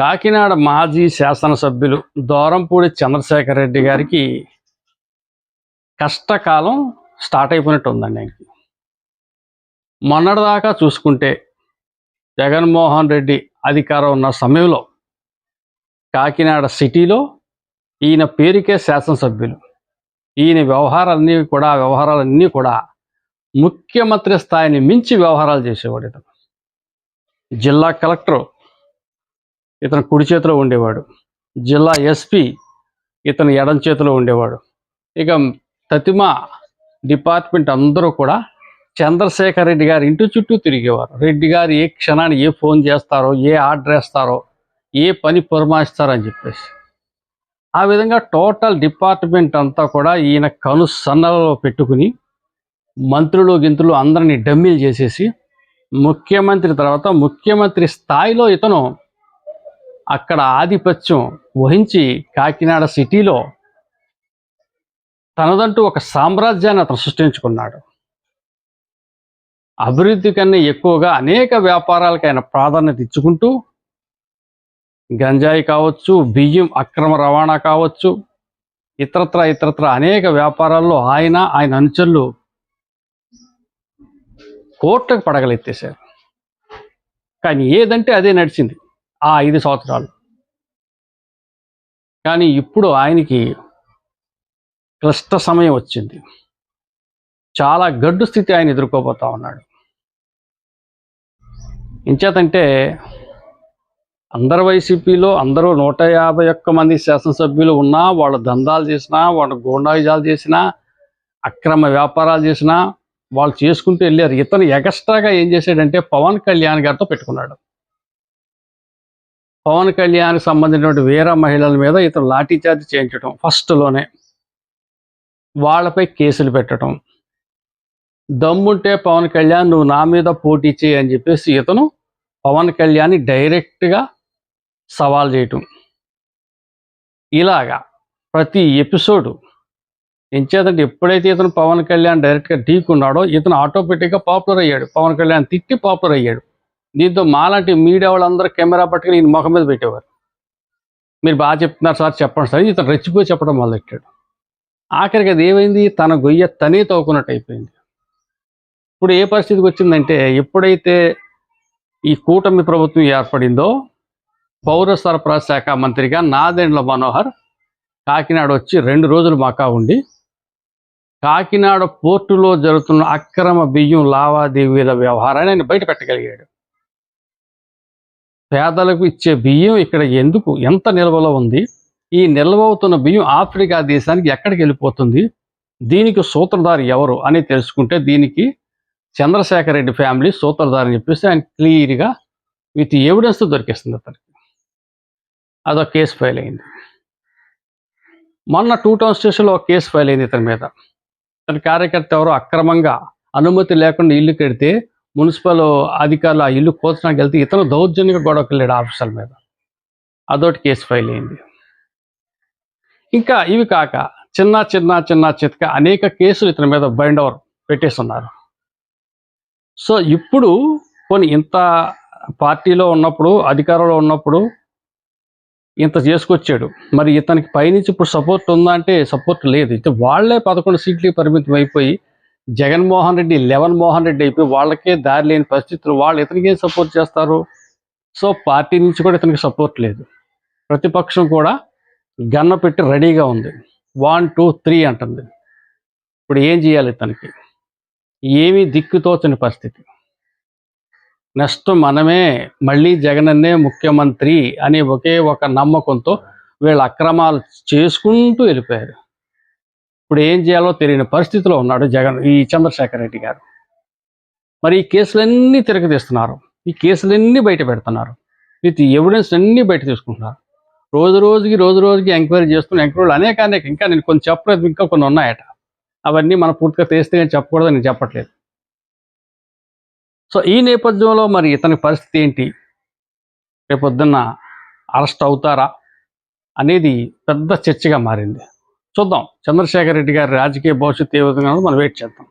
కాకినాడ మాజీ శాసనసభ్యులు దోరంపూడి చంద్రశేఖర్ రెడ్డి గారికి కష్టకాలం స్టార్ట్ అయిపోయినట్టు ఉందండి ఆయనకి. మొన్నటిదాకా చూసుకుంటే జగన్మోహన్ రెడ్డి అధికారం ఉన్న సమయంలో కాకినాడ సిటీలో ఈయన పేరుకే శాసనసభ్యులు. ఈయన వ్యవహారాలన్నీ కూడా వ్యవహారాలన్నీ కూడా ముఖ్యమంత్రి స్థాయిని మించి వ్యవహారాలు చేసేవాడు ఇతను. జిల్లా కలెక్టర్ ఇతను కుడి చేతిలో ఉండేవాడు. జిల్లా ఎస్పీ ఇతను ఎడం చేతిలో ఉండేవాడు. ఇక తతిమ డిపార్ట్మెంట్ అందరూ కూడా చంద్రశేఖర్ రెడ్డి గారి ఇంటి చుట్టూ తిరిగేవారు. రెడ్డి గారు ఏ క్షణాన్ని ఏ ఫోన్ చేస్తారో ఏ ఆర్డర్ వేస్తారో ఏ పని పురమాయిస్తారో అని చెప్పేసి. ఆ విధంగా టోటల్ డిపార్ట్మెంట్ అంతా కూడా ఈయన కను సన్నలలో పెట్టుకుని మంత్రులు గింతులు అందరినీ డమ్మీలు చేసేసి ముఖ్యమంత్రి తర్వాత ముఖ్యమంత్రి స్థాయిలో ఇతను అక్కడ ఆధిపత్యం వహించి కాకినాడ సిటీలో తనదంటూ ఒక సామ్రాజ్యాన్ని అతను సృష్టించుకున్నాడు. అభివృద్ధి కన్నా ఎక్కువగా అనేక వ్యాపారాలకు ఆయన ప్రాధాన్యత ఇచ్చుకుంటూ గంజాయి కావచ్చు బియ్యం అక్రమ రవాణా కావచ్చు ఇతరత్ర ఇతరత్ర అనేక వ్యాపారాల్లో ఆయన ఆయన అనుచరులు కోట్లకు పడగలెత్తేశారు. కానీ ఏదంటే అదే నడిచింది. ఆ ఐదు సంవత్సరాలు. కానీ ఇప్పుడు ఆయనకి క్లిష్ట సమయం వచ్చింది. చాలా గడ్డు స్థితి ఆయన ఎదుర్కోబోతా ఉన్నాడు. ఇంచేతంటే అందరు వైసీపీలో అందరూ నూట యాభై ఒక్క మంది శాసనసభ్యులు ఉన్నా వాళ్ళు దందాలు చేసినా వాళ్ళు గోండాయుజాలు చేసినా అక్రమ వ్యాపారాలు చేసినా వాళ్ళు చేసుకుంటూ వెళ్ళారు. ఇతను ఎగస్ట్రాగా ఏం చేశాడంటే పవన్ కళ్యాణ్ గారితో పెట్టుకున్నాడు. పవన్ కళ్యాణ్కి సంబంధించినటువంటి వేరే మహిళల మీద ఇతను లాఠీచార్జ్ చేయించడం ఫస్ట్లోనే వాళ్ళపై కేసులు పెట్టడం దమ్ముంటే పవన్ కళ్యాణ్ నువ్వు నా మీద పోటీ చేయి అని చెప్పేసి ఇతను పవన్ కళ్యాణ్ని డైరెక్ట్గా సవాల్ చేయటం. ఇలాగా ప్రతి ఎపిసోడు ఎంచేతంటే ఎప్పుడైతే ఇతను పవన్ కళ్యాణ్ డైరెక్ట్గా ఢీకున్నాడో ఇతను ఆటోమేటిక్గా పాపులర్ అయ్యాడు. పవన్ కళ్యాణ్ తిట్టి పాపులర్ అయ్యాడు. దీంతో మాలాంటి మీడియా వాళ్ళందరూ కెమెరా పట్టుకుని ఈయన ముఖం మీద పెట్టేవారు. మీరు బాగా చెప్తున్నారు సార్ చెప్పండి సార్. ఇతను రెచ్చిపోయి చెప్పడం మొదలెట్టాడు. ఆఖరికి అది ఏమైంది? తన గొయ్య తనే తవ్వుకున్నట్టు అయిపోయింది. ఇప్పుడు ఏ పరిస్థితికి వచ్చిందంటే ఎప్పుడైతే ఈ కూటమి ప్రభుత్వం ఏర్పడిందో పౌర సరఫరా శాఖ మంత్రిగా నాదెండ్ల మనోహర్ కాకినాడ వచ్చి రెండు రోజులు మాకా ఉండి కాకినాడ పోర్టులో జరుగుతున్న అక్రమ బియ్యం లావాదేవీల వ్యవహారాన్ని ఆయన బయట పెట్టగలిగాడు. పేదలకు ఇచ్చే బియ్యం ఇక్కడ ఎందుకు ఎంత నిల్వలో ఉంది? ఈ నిల్వ అవుతున్న బియ్యం ఆఫ్రికా దేశానికి ఎక్కడికి వెళ్ళిపోతుంది? దీనికి సూత్రధారి ఎవరు అని తెలుసుకుంటే దీనికి చంద్రశేఖర్ రెడ్డి ఫ్యామిలీ సూత్రధారి అని చెప్పేసి ఆయన క్లియర్గా విత్ ఎవిడెన్స్తో దొరికేస్తుంది అతనికి. అదొక కేసు ఫైల్ అయింది. మొన్న టూ టౌన్ స్టేషన్లో ఒక కేసు ఫైల్ అయింది ఇతని మీద. తన కార్యకర్త ఎవరో అక్రమంగా అనుమతి లేకుండా ఇల్లు కడితే మున్సిపల్ అధికారులు ఆ ఇల్లు కోల్చడానికి వెళ్తే ఇతను దౌర్జన్యంగా గొడవకి వెళ్ళాడు ఆఫీసర్ల మీద. అదొకటి కేసు ఫైల్ అయింది. ఇంకా ఇవి కాక చిన్న చిన్న చిన్న చితక అనేక కేసులు ఇతని మీద బైండ్ ఓవర్ పెట్టేస్తున్నారు. సో ఇప్పుడు కొన్ని ఇంత పార్టీలో ఉన్నప్పుడు అధికారంలో ఉన్నప్పుడు ఇంత చేసుకొచ్చాడు. మరి ఇతనికి పైనుంచి ఇప్పుడు సపోర్ట్ ఉందా అంటే సపోర్ట్ లేదు. అయితే వాళ్ళే పదకొండు సీట్లకి పరిమితం అయిపోయి జగన్మోహన్ రెడ్డి లెవెన్ మోహన్ రెడ్డి అయిపోయి వాళ్ళకే దారి లేని పరిస్థితులు వాళ్ళు ఇతనికి ఏం సపోర్ట్ చేస్తారు? సో పార్టీ నుంచి కూడా ఇతనికి సపోర్ట్ లేదు. ప్రతిపక్షం కూడా గన్న పెట్టి రెడీగా ఉంది. వన్ టూ త్రీ అంటుంది. ఇప్పుడు ఏం చేయాలి ఇతనికి? ఏమీ దిక్కుతోచని పరిస్థితి. నెక్స్ట్ మనమే మళ్ళీ జగనన్నే ముఖ్యమంత్రి అనే ఒకే ఒక నమ్మకంతో వీళ్ళ అక్రమాలు చేసుకుంటూ వెళ్ళిపోయారు. ఇప్పుడు ఏం చేయాలో తెలియని పరిస్థితిలో ఉన్నాడు జగన్ ఈ చంద్రశేఖర్ రెడ్డి గారు. మరి ఈ కేసులన్నీ తిరగతీస్తున్నారు ఈ కేసులన్నీ బయట పెడుతున్నారు. విత్ ఎవిడెన్స్ అన్నీ బయట తీసుకుంటున్నారు. రోజు రోజుకి రోజు రోజుకి ఎంక్వైరీ చేస్తున్న ఎంక్వైరీలు అనేక అనేక. ఇంకా నేను కొన్ని చెప్పలేదు ఇంకా కొన్ని ఉన్నాయట. అవన్నీ మనం పూర్తిగా తెలిస్తే కానీ చెప్పకూడదు నేను చెప్పట్లేదు. సో ఈ నేపథ్యంలో మరి ఇతని పరిస్థితి ఏంటి? రేపొద్దున్న అరెస్ట్ అవుతారా? అనేది పెద్ద చర్చగా మారింది. చూద్దాం. చంద్రశేఖర్ రెడ్డి గారి రాజకీయ భవిష్యత్తు ఏ విధంగా మనం వెయిట్ చేద్దాం.